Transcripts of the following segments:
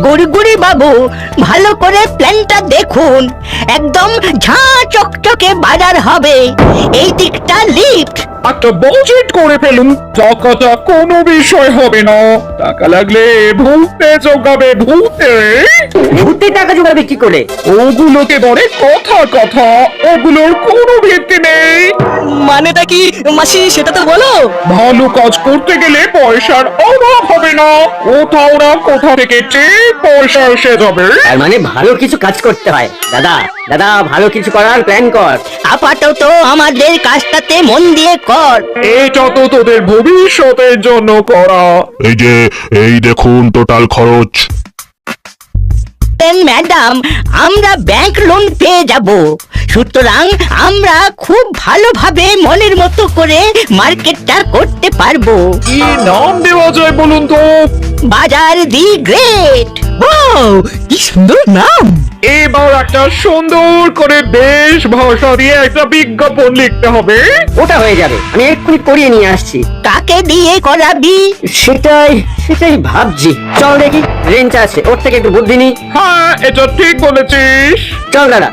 গড়িগুড়ি বাবু ভালো করে প্ল্যানটা দেখুন। একদম ঝাঁ চকচকে বাজার হবে। এই দিকটা লিফট একটা বাজেট করে ফেলুন। টাকাটা কোনো বিষয় হবে না। টাকা লাগলে ভূতে জোগাবে ভূতে। ভূতে টাকা জোগাবে কি করে? ওগুলোকে বলে কথা কথা। ওগুলোর কোনো ভিত্তি নেই। মানেটা কি মাসি সেটা তো বলো। ভালো কাজ করতে গেলে পয়সার অভাব হবে না। কোথাও না কোথা থেকে ঠিক পয়সা এসে যাবে। তার মানে ভালো কিছু কাজ করতে হয়। দাদা দাদা ভালো কিছু করার প্ল্যান কর। আপাতত আমাদের কাজটাতে মন দিয়ে কর। এটা তো তোদের ভবিষ্যতের জন্য করা। এই যে এই দেখুন টোটাল খরচ। দেন ম্যাডাম আমরা ব্যাংক লোন পেয়ে যাব। সুতরাং আমরা খুব ভালোভাবে মনের মতো করে মার্কেটটা করতে পারব। কি নাম দেওয়া যায় বলুন তো? বাজার দি গ্রেট। কি সুন্দর নাম। এবার একটা সুন্দর করে বেশ ভাষা দিয়ে একটা বিজ্ঞাপন লিখতে হবে। ওটা হয়ে যাবে আমি এক্ষুনি করিয়ে নিয়ে আসছি। কাকে দিয়ে করাবি? সেটাই সেটাই ভাবছি। চল দেখি। রেঞ্চ আছে ওর থেকে একটু বুদ্ধি নি। হ্যাঁ এটা ঠিক বলেছিস। চল দাদা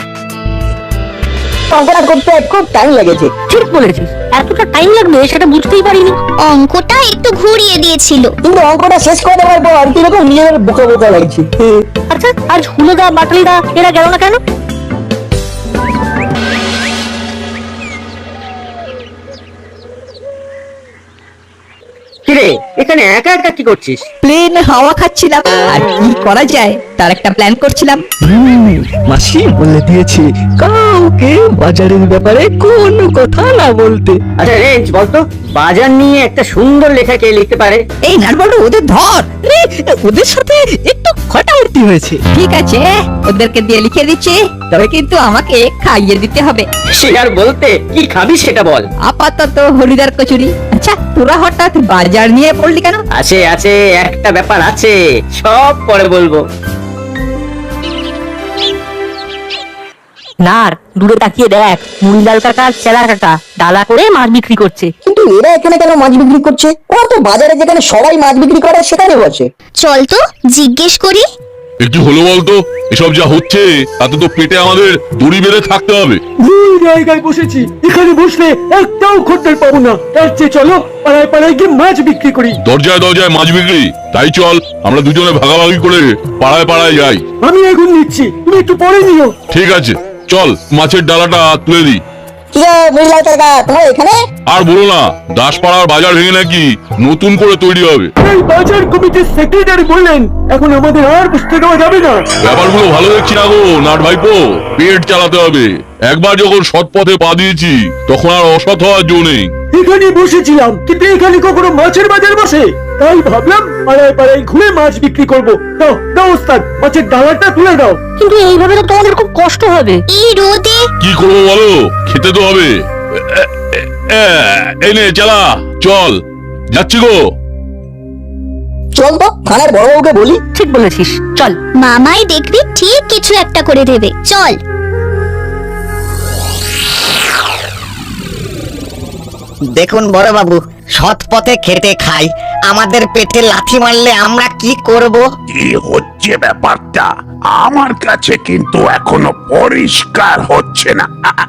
অঙ্কটা করতে খুব টাইম লেগেছে। ঠিক বলেছিস। এতটা টাইম লাগবে সেটা বুঝতেই পারিনি। অঙ্কটা একটু ঘুরিয়ে দিয়েছিল। কিন্তু অঙ্কটা শেষ করে দেওয়ার পর কীরকম নিজের বোকা বোকা লাগছে। আচ্ছা আজ হুলোদা বাটালিদা এরা গেল না কেন? কিরে এখানে একা একা কি করছিস? প্লেন হাওয়া খাচ্ছিলাম। আর কি করা যায় তার একটা প্ল্যান করছিলাম। মাসি বলে দিয়েছি কাউকে বাজারের ব্যাপারে কোনো কথা না বলতে। আচ্ছা রেঞ্জ বলতো? বাজার নিয়ে একটা সুন্দর লেখা কে লিখতে পারে। এই নাটবল্টু ওদের ধর। রে ওদের সাথে একটু উঠতি হয়েছে? ঠিক আছে ওদেরকে দিয়ে লিখে দিচ্ছি তবে কিন্তু আমাকে খাইয়ে দিতে হবে। সে আর বলতে কি খাবি সেটা বল। আপাতত হরিদার কচুরি। আচ্ছা তোরা হঠাৎ বাজার নিয়ে পড়লি কেন? আছে আছে একটা ব্যাপার আছে সব পরে বলব। নার দূরে তাকিয়ে দেখ মুড়িলাল কাকা চেলা কাকা ডালা করে মাছ বিক্রি করছে। কিন্তু এরা এখানে কেন মাছ বিক্রি করছে? ওরা তো বাজারে যেখানে সবাই মাছ বিক্রি করে সেখানে বসে। চল তো জিজ্ঞেস করি। একটু হলো বলতো এসব যা হচ্ছে তাতে তো পেটে আমাদের দড়ি বেঁধে থাকতে হবে। ভুল জায়গায় বসেছি এখানে বসলে একটাও খদ্দের পাবো না। তার চেয়ে চলো পাড়ায় পাড়ায় গিয়ে মাছ বিক্রি করি। দরজায় দরজায় মাছ বিক্রি তাই চল আমরা দুজনে ভাগাভাগি করে পাড়ায় পাড়ায় যাই। আমি এখন নিচ্ছি তুমি একটু পরে নিও। ঠিক আছে। চল মাছের ডালাটা তুলে দিই। কি রে বুঝলাই কাকা তোমার এখানে? আর বলো না দাসপাড়ার বাজার ভেঙে নাকি নতুন করে তৈরি হবে। এই বাজার কমিটির সেক্রেটারি বললেন এখন আমাদের আর বসতে দেওয়া যাবে না। ব্যাপারগুলো ভালো দেখছি না গো নাট ভাইপো পেট চালাতে হবে। একবার যখন সৎ পথে পা দিয়েছি তখন আর অসৎ হওয়ার জো নেই। এখানে বসেছিলাম কিন্তু এখানে কখনো মাছের বাজার বসে। তাই ভাবলাম পাড়ায় পাড়ায় ঘুরে মাছ বিক্রি করব। দাও দাও ওস্তাদ মাছের ডালাটা তুলে দাও। কিন্তু এইভাবে তো তোমাদের খুব কষ্ট হবে। এই রোদে? কি করব বলো? খেতে তো হবে। এই নে চালা চল। যাচ্ছি গো। চল তো থানার বড়বাবুকে বলি। ঠিক বলেছিস চল। মামাই দেখবি ঠিক কিছু একটা করে দেবে। চল। দেখুন বড় বাবু সৎ পথে খেটে খাই। আমাদের পেটে লাথি মারলে আমরা কি করব? কি হচ্ছে ব্যাপারটা? আমার কাছে কিন্তু এখনও পরিষ্কার হচ্ছে না।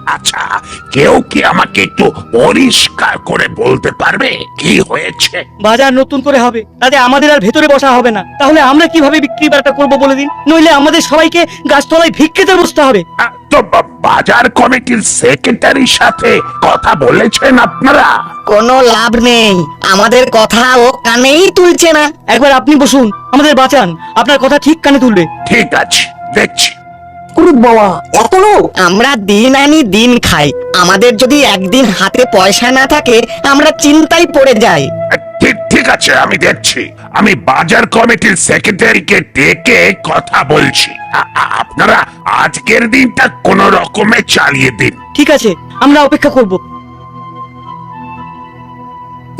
আচ্ছা কেউ কি আমাকে একটু পরিষ্কার করে বলতে পারবে কি হয়েছে? বাজার নতুন করে হবে তাতে আমাদের আর ভেতরে বসা হবে না। তাহলে আমরা কীভাবে বিক্রি বাটা করব বলে দিন? নইলে আমাদের সবাইকে গাছতলায় ভিক্ষেতে বসতে হবে। তো বাজার কমিটির সেক্রেটারির সাথে কথা বলেছেন আপনারা? কোনো লাভ নেই। আমাদের কথা ও কানেই তুলছে না। একবার আপনি বসুন আমাদের বাঁচান। আপনার কথা ঠিক কানে তুলবে। ঠিক আছে দেখছি। কুরুক বাবা এত লোক আমরা দিন আনি দিন খাই। আমাদের যদি একদিন হাতে পয়সা না থাকে আমরা চিন্তায় পড়ে যাই। আছে আমি দেখছি আমি বাজার কমিটির সেক্রেটারিকে ডেকে কথা বলছি। আ- আ- আপনারা আজকের দিনটা কোন রকমে চালিয়ে দিন। ঠিক আছে আমরা অপেক্ষা করব। ও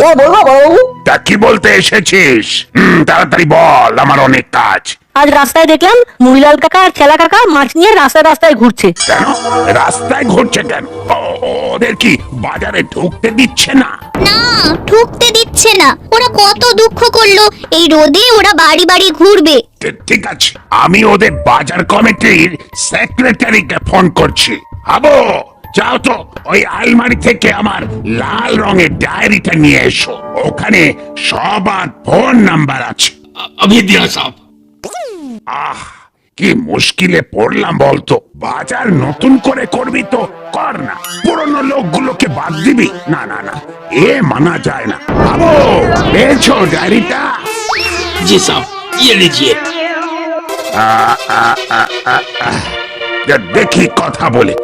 বলব বড়বাবু। তা কি বলতে এসেছিস? হুম তাড়াতাড়ি বল আমার অনেক কাজ। আজ রাস্তায় দেখলাম মুড়িলাল কাকা আর চেলা কাকা মাছ নিয়ে রাস্তায় রাস্তায় ঘুরছে কেন রাস্তায় ঘুরছে কেন ও- ওদের কি বাজারে ঢুকতে দিচ্ছে না না ঢুকতে দিচ্ছে না ওরা কত দুঃখ করলো এই রোদে ওরা বাড়ি বাড়ি ঘুরবে ঠি- ঠিক আছে আমি ওদের বাজার কমিটির সেক্রেটারিকে ফোন করছি আবো যাও তো ওই আলমারি থেকে আমার লাল রঙের ডায়েরিটা নিয়ে এসো ওখানে সবার ফোন নাম্বার আছে अभी दिया साहब আহ কি মুশকিলে পড়লাম বলতো। বাজার নতুন করে করবি তো কর না। পুরনো লোকগুলোকে বাদ দিবি। না না না এ মানা যায় না। বাবু পেয়েছ জি ইয়ে লিজিয়ে দেখি কথা বলে।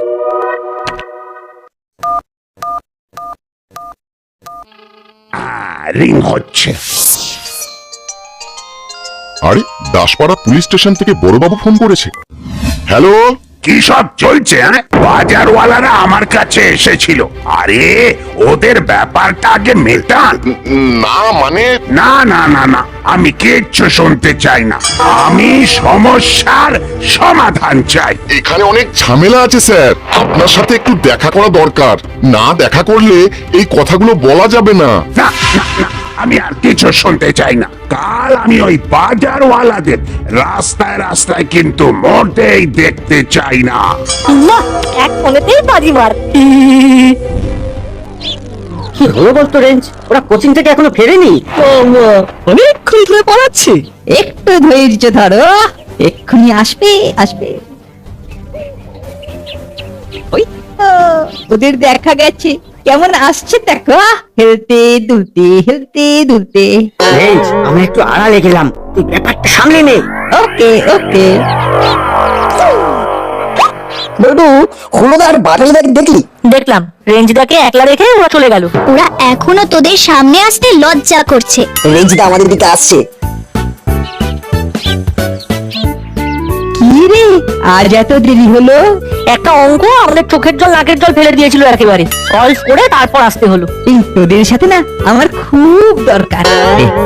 রিং হচ্ছে। আরে দাসপাড়া পুলিশ স্টেশন থেকে বড়বাবু ফোন করেছে। হ্যালো? কি সব চলছে হ্যাঁ? বাজারওয়ালারা আমার কাছে এসেছিল। আরে ওদের ব্যাপারটা আগে মেটান। না মানে? না না না না আমি কিচ্ছু শুনতে চাই না। আমি সমস্যার সমাধান চাই। এখানে অনেক ঝামেলা আছে স্যার। আপনার সাথে একটু দেখা করা দরকার। না দেখা করলে এই কথাগুলো বলা যাবে না। না না না আমি আর কিছু শুনতে চাই না। কাল আমি ওই বাজারওয়ালাদের রাস্তায় রাস্তায় কিন্তু মোটেই দেখতে চাই না। না এক ফোনেতেই বাজি মার। কি হলো বলতো রেঞ্জ? ওরা কোচিং থেকে এখনও ফেরেনি? অনেকক্ষণ ধরে পড়াচ্ছে। একটু ধৈর্য ধরো। এক্ষুনি আসবে আসবে। ওই ওদের দেখা গেছে। কেমন আসছে দেখো হেলতে দুলতে হেলতে দুলতে। রেঞ্জ আমরা একটু আড়ালে গেলাম তুই ব্যাপারটা সামলে নে। ওকে ওকে। বল্টু হলুদার বাটালিদাকে দেখলি? দেখলাম। রেঞ্জদাকে একলা রেখে ওরা চলে গেল। ওরা এখনও তোদের সামনে আসতে লজ্জা করছে। রেঞ্জদা আমাদের দিকে আসছে। রে আজ এত দেরি হলো। একটা অঙ্ক আমাদের চোখের জল নাকের জল ফেলে দিয়েছিল একেবারে। সলভ করে তারপর আসতে হলো। এই তোদের সাথে না আমার খুব দরকার।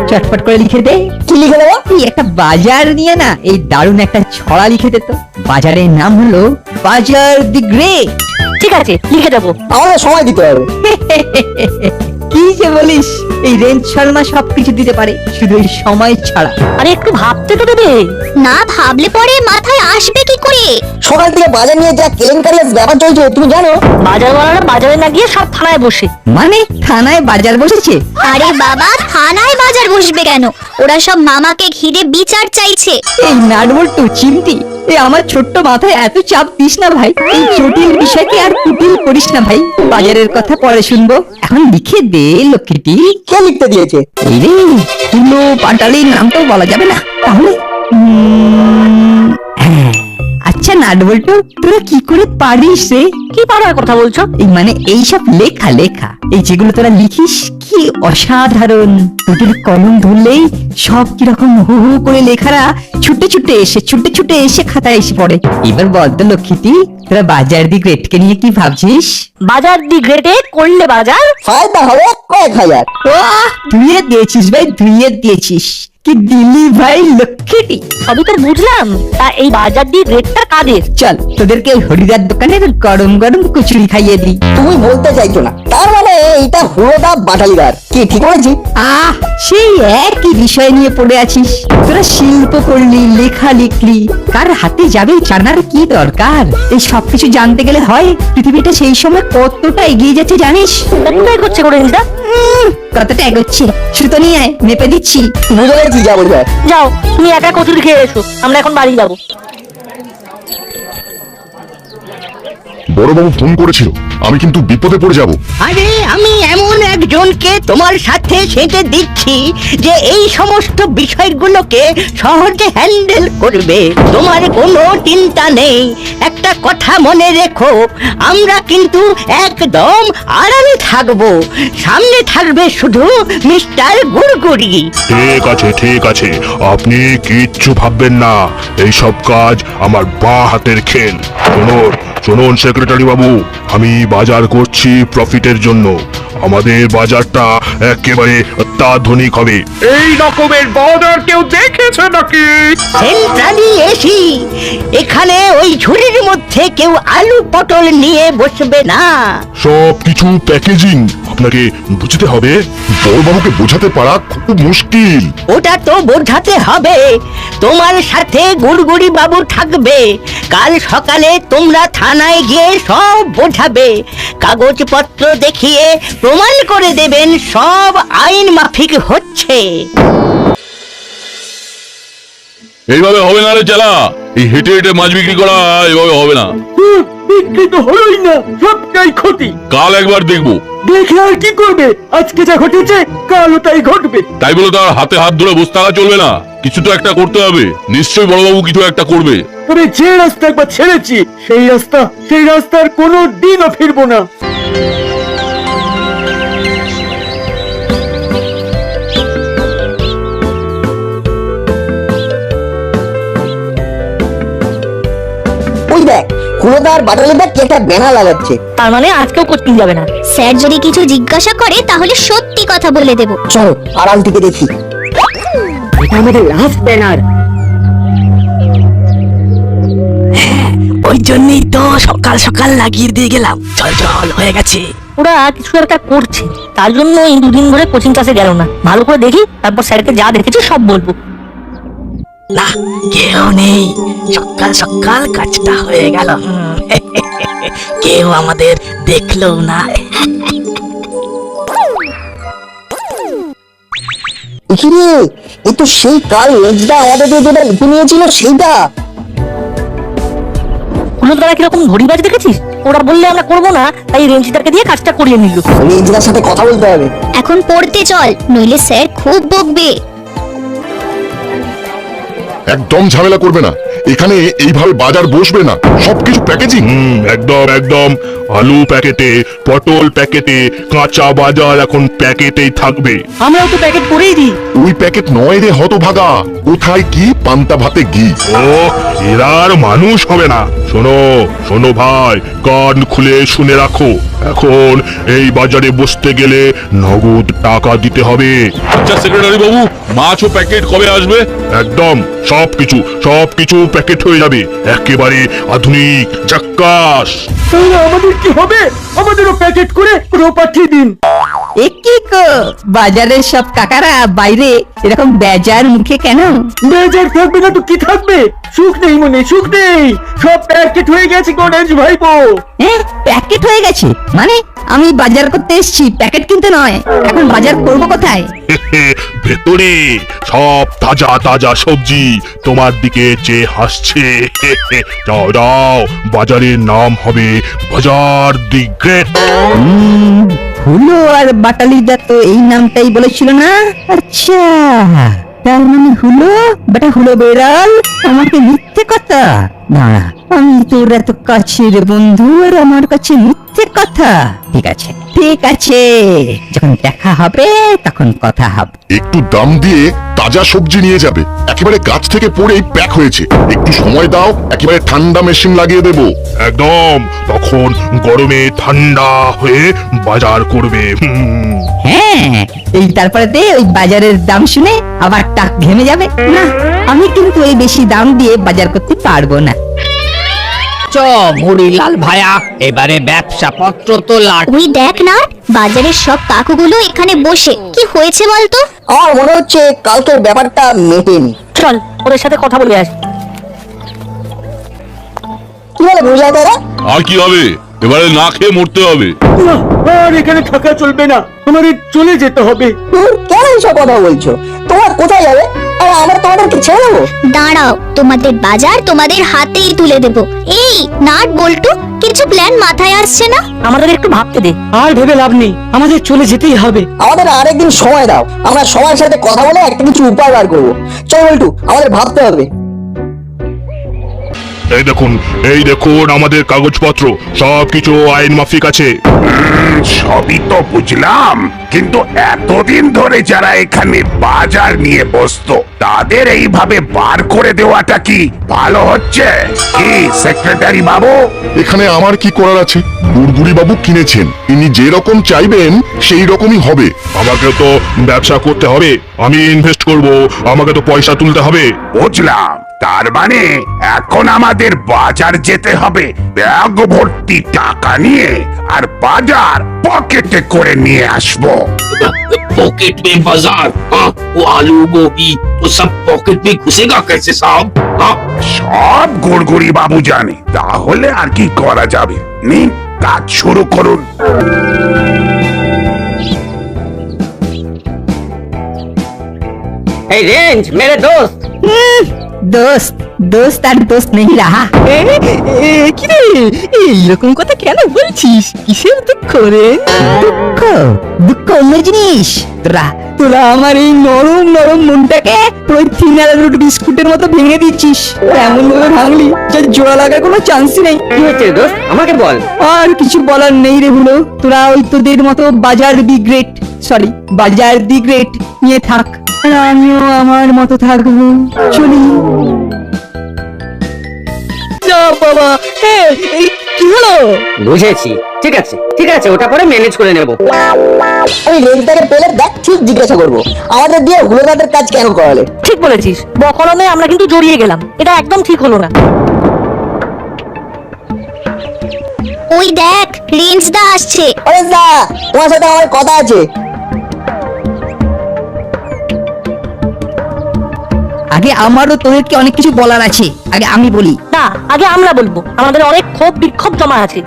চটপট করে লিখে দে। কি লিখে দেবো? এই একটা বাজার নিয়ে না এই দারুণ একটা ছড়া লিখে দে তো। বাজারের নাম হলো বাজার দি গ্রেট। ঠিক আছে লিখে দেবো। আমাদের সময় দিতে হবে। কি যে বলিস এই রেঞ্জ শর্মা সবকিছু দিতে পারে শুধু এই সময় ছাড়া। আরে একটু ভাবতে তো দেবে। না ভাবলে পরে মাথায় আসবে কি করে? সকাল থেকে বাজার নিয়ে যা কেলেঙ্কারি ব্যাপার চলছে তুমি জানো? বাজারওয়ালারা বাজারে না গিয়ে সব থানায় বসে। মানে থানায় বাজার বসেছে? আরে বাবা থানায় বাজার বসবে কেন? ওরা সব মামাকে ঘিরে বিচার চাইছে। এই নাটবল্টু চিমটি। এ আমার ছোট্ট মাথায় এত চাপ দিস না ভাই। এই জটিল বিষয়কে আর কুটিল করিস না ভাই। বাজারের কথা পরে শুনব। এখন লিখে দে লক্ষ্মীটি। কে লিখতে দিয়েছে? এই রে তুলো পাটালির নাম তো বলা যাবে না। তাহলে? হ্যাঁ, নাটবল্টু তোরা কি করে পারিস রে? কি পারার কথা বলছো? এই মানে এইসব লেখা লেখা। এই যেগুলো তোরা লিখিস কি অসাধারণ। তোদের কলম ধরলেই সব কীরকম হু হু করে লেখারা ছুটে ছুটে এসে ছুটে ছুটে এসে খাতায় এসে পড়ে। এবার বলতো লক্ষ্মীটি তোরা বাজার দি গ্রেটকে নিয়ে কি ভাবছিস? বাজার দি গ্রেটে করলে বাজার? ফায়দা হবে কয়েক হাজার। ধুয়ে দিয়েছিস ভাই ধুয়ে দিয়েছিস। কি দিলি ভাই লক্ষ্মীটি সবই তো বুঝলাম তা এই বাজার দি গ্রেটটা কাদের চল তোদেরকে ওই হরিদার দোকানের গরম গরম কচুরি খাইয়ে দিই তুমি বলতে চাইছো না তার মানে এইটা বাটালিদার কি ঠিক বলেছি আহ সেই একই বিষয় নিয়ে পড়ে আছিস তোরা শিল্প করলি লেখা লিখলি কার হাতে যাবে জানার কি দরকার এই সবকিছু জানতে গেলে হয় পৃথিবীটা সেই সময় কতটা এগিয়ে যাচ্ছে জানিস কোথায় করছে করে কতটা এগোচ্ছে সুতো নিয়ে আয় মেপে দিচ্ছি গেছি যা বলবে যাও তুমি একা কচুরি খেয়ে এসো আমরা এখন বাড়ি যাব। বড়বাবু ফোন করেছিল আমি কিন্তু বিপদে পড়ে যাব। আরে আমি এমন একজনকে তোমার সাথে সেটে দিচ্ছি যে এই সমস্ত বিষয়গুলোকে সহজে হ্যান্ডেল করবে। তোমার কোনো চিন্তা নেই। একটা কথা মনে রেখো, আমরা কিন্তু একদম আরামে থাকব। সামনে থাকবে শুধু মিস্টার গুড়গুড়ি। ঠিক আছে ঠিক আছে। আপনি কিচ্ছু ভাববেন না। এই সব কাজ আমার বা হাতের খেল। শুনুন শুনুন, সেক্রেটারি বাবু, আমি বাজার করছি প্রফিটের জন্য। আমাদের বাজারটা একেবারে অত্যাধুনিক হবে। এই রকমের বাজার কেউ দেখেছে নাকি? Centrally AC. এখানে ওই ঝুড়ির মধ্যে কেউ আলু পটল নিয়ে বসবে না। সব কিছু প্যাকেজিং। আপনাকে বুঝতে হবে, বড়বাবুকে বোঝাতে পারা খুব মুশকিল। ওটা তো বোঝাতে হবে। তোমার সাথে গুড়গুড়ি বাবু থাকবে। কাল সকালে তোমরা থানায় গিয়ে সব বোঝাবে। কাগজপত্র দেখিয়ে প্রমাণ করে দেবেন, সব আইন মাফিক হচ্ছে। এইভাবে হবে না রে চালা। এই হেঁটে হেঁটে মাছ বিক্রি করা এভাবে হবে না। বিক্রি তো হলোই না সবটাই ক্ষতি। কাল একবার দেখব। দেখে আর কি করবে? আজকে যা ঘটেছে কালও তাই ঘটবে। তাই বলে তার হাতে হাত ধরে বসে থাকা চলবে না। কিছু তো একটা করতে হবে। নিশ্চয়ই বড়বাবু কিছু একটা করবে। তবে যে রাস্তা একবার ছেড়েছি সেই রাস্তা সেই রাস্তার কোনো দিনও ফিরবো না। হুলোদার বাটালি দেখ কি একটা ব্যানার লাগাচ্ছে তার মানে আজকেও কোচিং যাবে না। স্যার যদি কিছু জিজ্ঞাসা করে তাহলে সত্যি কথা বলে দেব। চলো আড়াল থেকে দেখি। এটা আমাদের লাস্ট ব্যানার ওই জন্যই তো সকাল সকাল লাগিয়ে দিয়ে গেলাম। চল চল হয়ে গেছে। ওরা কিছু একটা করছে? তার জন্য এই দুদিন ধরে কোচিং ক্লাসে গেল না। ভালো করে দেখি তারপর স্যারকে যা দেখেছি সব বলব। না কেউ নেই। সকাল সকাল কাজটা হয়ে গেল। কেউ আমাদের দেখল না। এখানে এ তো সেই কাল আমাদের যেটা লিখে নিয়েছিল সেইটা। কীরকম ঘড়িবাজ দেখেছিস? ওরা বললে আমরা করব না তাই রেঞ্জিটাকে দিয়ে কাজটা করিয়ে নিল। রেঞ্জটার সাথে কথা বলতে হবে। এখন পড়তে চল নইলে স্যার খুব বকবে। একদম ঝামেলা করবে না। এখানে এইভাবে বাজার বসবে না। সবকিছু প্যাকেজিং একদম একদম। আলু প্যাকেটে পটল প্যাকেটে কাঁচা বাজার এখন প্যাকেটেই থাকবে। আমরাও তো প্যাকেট করেই দিই। ওই প্যাকেট নয় রে হতভাগা। কোথায় কি পান্তা ভাতে ঘি? ও এরা আর মানুষ হবে না। শোনো শোনো ভাই কান খুলে শুনে রাখো। এখন এই বাজারে বসতে গেলে নগদ টাকা দিতে হবে। আচ্ছা সেক্রেটারি বাবু মাছ ও প্যাকেট কবে আসবে? একদম সবকিছু সবকিছু প্যাকেট হয়ে যাবে। একেবারে আধুনিক জাক্কাস। তাহলে আমাদের কি হবে? আমাদেরও প্যাকেট করে পুরো পাঠিয়ে দিন। কো বাজারের সব কাকারা বাইরে এরকম বেজার মুখে কেন? বেজার থাকবে না তো কি থাকবে? সুখ নেই মনে সুখ নেই। সব প্যাকেট হয়ে গেছে গণেশ ভাইপো। হ্যাঁ প্যাকেট হয়ে গেছে? মানে? আমি বাজার করতে এসেছি প্যাকেট কিনতে নয়। এখন বাজার করব কোথায়? ভেতরে সব তাজা তাজা সবজি তোমার দিকে যে হাসছে। যাও যাও বাজারের নাম হবে বাজার দি গ্রেট। হুলো আর বাটালিদা তো এই নামটাই বলেছিল না? আচ্ছা তার মানে হুলো? বেটা হুলো বেড়াল? আমাকে মিথ্যে কথা? না আমি তোর এত কাছের বন্ধু আর আমার কাছে মিথ্যে কথা। ঠিক আছে ঠিক আছে। যখন দেখা হবে তখন কথা হবে। একটু দাম দিয়ে তাজা সবজি নিয়ে যাবে। একেবারে গাছ থেকে পড়েই প্যাক হয়েছে। একটু সময় দাও একেবারে ঠান্ডা মেশিন লাগিয়ে দেবো। একদম তখন গরমে ঠান্ডা হয়ে বাজার করবে। হুম। হ্যাঁ এই তারপরে ওই বাজারের দাম শুনে আবার টাক ঘেমে যাবে। না আমি কিন্তু এই বেশি দাম দিয়ে বাজার করতে পারব না। চ মুড়িলাল ভায়া? এবারে ব্যবসা পত্র তো লাট ওই দেখ না বাজারের সব কাকুগুলো এখানে বসে। কি হয়েছে বলতো? আমার মনে হচ্ছে কালকের ব্যাপারটা মেটেনি চল ওদের সাথে কথা বলে আসি। কি বলে বুঝলা তারা আর কি হবে? এবারে না খেয়ে মরতে হবে। আর এখানে থাকা চলবে না। আমাদের চলে যেতে হবে। কেন এইসব কথা বলছো? তোমার কোথায় যাবে? আর আমরা তোমাদেরকে ছেড়ে দেবো? দাঁড়াও তোমাদের বাজার তোমাদের হাতেই তুলে দেব। এই নাট বল্টু কিছু প্ল্যান মাথায় আসছে না? আমাদের একটু ভাবতে দে। আর ভেবে লাভ নেই আমাদের চলে যেতেই হবে। আমাদের আরেকদিন সময় দাও। আমরা সবার সাথে কথা বলে একটা কিছু উপায় বার করব। চল বল্টু আমাদের ভাবতে হবে। এই দেখুন এই দেখুন আমাদের কাগজপত্র। সবকিছু আইন মাফিক আছে। সবই তো বুঝলাম। কিন্তু এতদিন ধরে যারা এখানে বাজার নিয়ে বসতো তাদের এইভাবে বার করে দেওয়াটা কি ভালো হচ্ছে? কি সেক্রেটারি বাবু? এখানে আমার কি করার আছে? গুড়গুড়ি বাবু কিনেছেন। তিনি যে রকম চাইবেন সেই রকমই হবে। আমাকে তো ব্যবসা করতে হবে আমি ইনভেস্ট করব আমাকে তো পয়সা তুলতে হবে। বুঝলাম। তার মানে এখন আমাদের বাজার যেতে হবে ব্যাগ ভর্তি টাকা নিয়ে আর বাজার পকেটে করে নিয়ে আসব। पॉकेट में बाजार हाँ वो आलू गोभी वो सब पॉकेट में घुसेगा कैसे साहब हाँ সব গুড়গুড়ি বাবু জানে তাহলে আর কি করা যাবে নিন কাজ শুরু করুন এই রেঞ্জ মেরে দোস্ত দোস্ত দোস্ত আর দোস্ত নেই রাহা কিরে এইরকম কথা কেন বলছিস? কিসের দুঃখ রে? দুঃখ? দুঃখ অন্য জিনিস। তোরা তোরা আমার এই নরম নরম মনটাকে পুরো থিনার রুট বিস্কুটের মতো ভেঙে দিচ্ছিস। এমন ভাবে ভাঙলি যে জোড়া লাগার কোনো চান্সই নেই। কি হচ্ছে দোস্ত? আমাকে বল। আর কিছু বলার নেই রে হলো তোরা ওই তোদের মতো বাজার দি গ্রেট সরি বাজার দি গ্রেট নিয়ে থাক। আর আমিও আমার মতো থাকব। চলি। বাবা। এই কি হলো? বুঝেছি। ঠিক আছে ঠিক আছে ওটা পরে ম্যানেজ করে নেব। আমি রেঞ্জটাকে পেলে দেখ ঠিক জিজ্ঞাসা করব। আমাদের দিয়ে হুলোদাদের কাজ কেন করালে? ঠিক বলেছিস। বকলমে আমরা কিন্তু জড়িয়ে গেলাম। এটা একদম ঠিক হলো না। ওই দেখ রেঞ্জ দা আসছে। আরে দা তোমার সাথে আমার কথা আছে। আগে আমারও তোদেরকে অনেক কিছু বলার আছে। আগে আমি বলি। না আগে আমরা বলব। আমাদের অনেক ক্ষোভ বিক্ষোভ জমা আছে।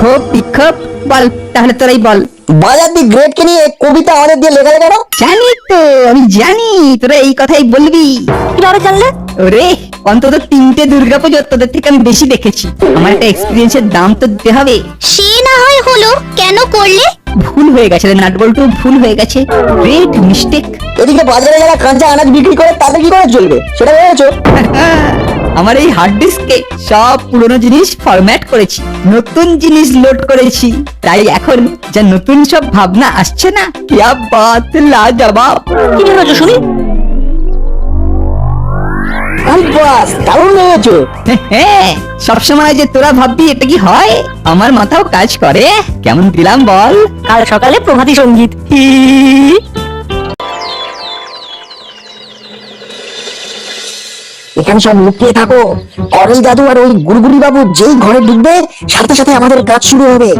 খুব বিক্ষোভ? বল তাহলে তোরাই বল। বাজার দি গ্রেডকে নিয়ে কবিতা আমাদের দিয়ে লেখালে কেন জানি তো আমি জানি তোরা এই কথাই বলবি। কি কীভাবে জানলে? ওরে অন্তত তিনটে দুর্গাপুজো তোদের থেকে আমি বেশি দেখেছি। আমার একটা এক্সপিরিয়েন্সের দাম তো দিতে হবে। সে না হয় হলো কেন করলে? ভুল হয়ে গেছে। নাটবল্টু ভুল হয়ে গেছে। গ্রেট মিস্টেক এদিকে বাজারে যারা কাঁচা আনাজ বিক্রি করে তাদের কি করে চলবে? সেটা ভেবেছো? আমার এই হার্ড ডিস্কে সব পুরনো জিনিস ফরম্যাট করেছি। নতুন জিনিস লোড করেছি। তাই এখন যা নতুন সব ভাবনা আসছে না ইয়া বাত লাজবাব। কি ভেবেছো শুনি? বাস দারুণ হ্যাঁ সবসময় যে তোরা ভাববি এটা কি হয়? আমার মাথাও কাজ করে। কেমন দিলাম বল। কাল সকালে প্রভাতী সংগীত। এখানে সব লুকিয়ে থাকো। করল দাদু আর ওই গুড়গুড়ি বাবু যেই ঘরে ঢুকবে সাথে সাথে আমাদের কাজ শুরু হবে।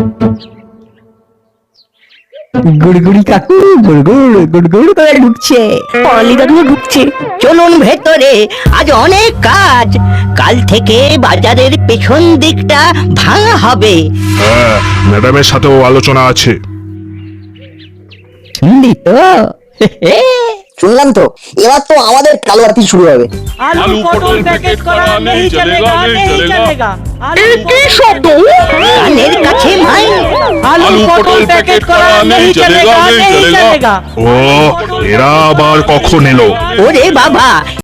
গুড়গুড়ি কাকু গুড়গুড় গুড়গুড় করে ঢুকছে। পড়ালি দাদুও ঢুকছে। চলুন ভেতরে আজ অনেক কাজ। কাল থেকে বাজারের পেছন দিকটা ভাঙা হবে। হ্যাঁ ম্যাডামের সাথেও আলোচনা আছে। শুনলি তো শুনলাম তো এবার তো আমাদের কালো আরতি শুরু হবে। আলু পটল প্যাকেট করা নেই চলেগা নেই চলেগা কি শব্দ? কানের কাছে ভাই আলু পটল প্যাকেট করা নেই চলেগা নেই চলেগা ও এরা আবার কখন এলো? ওরে বাবা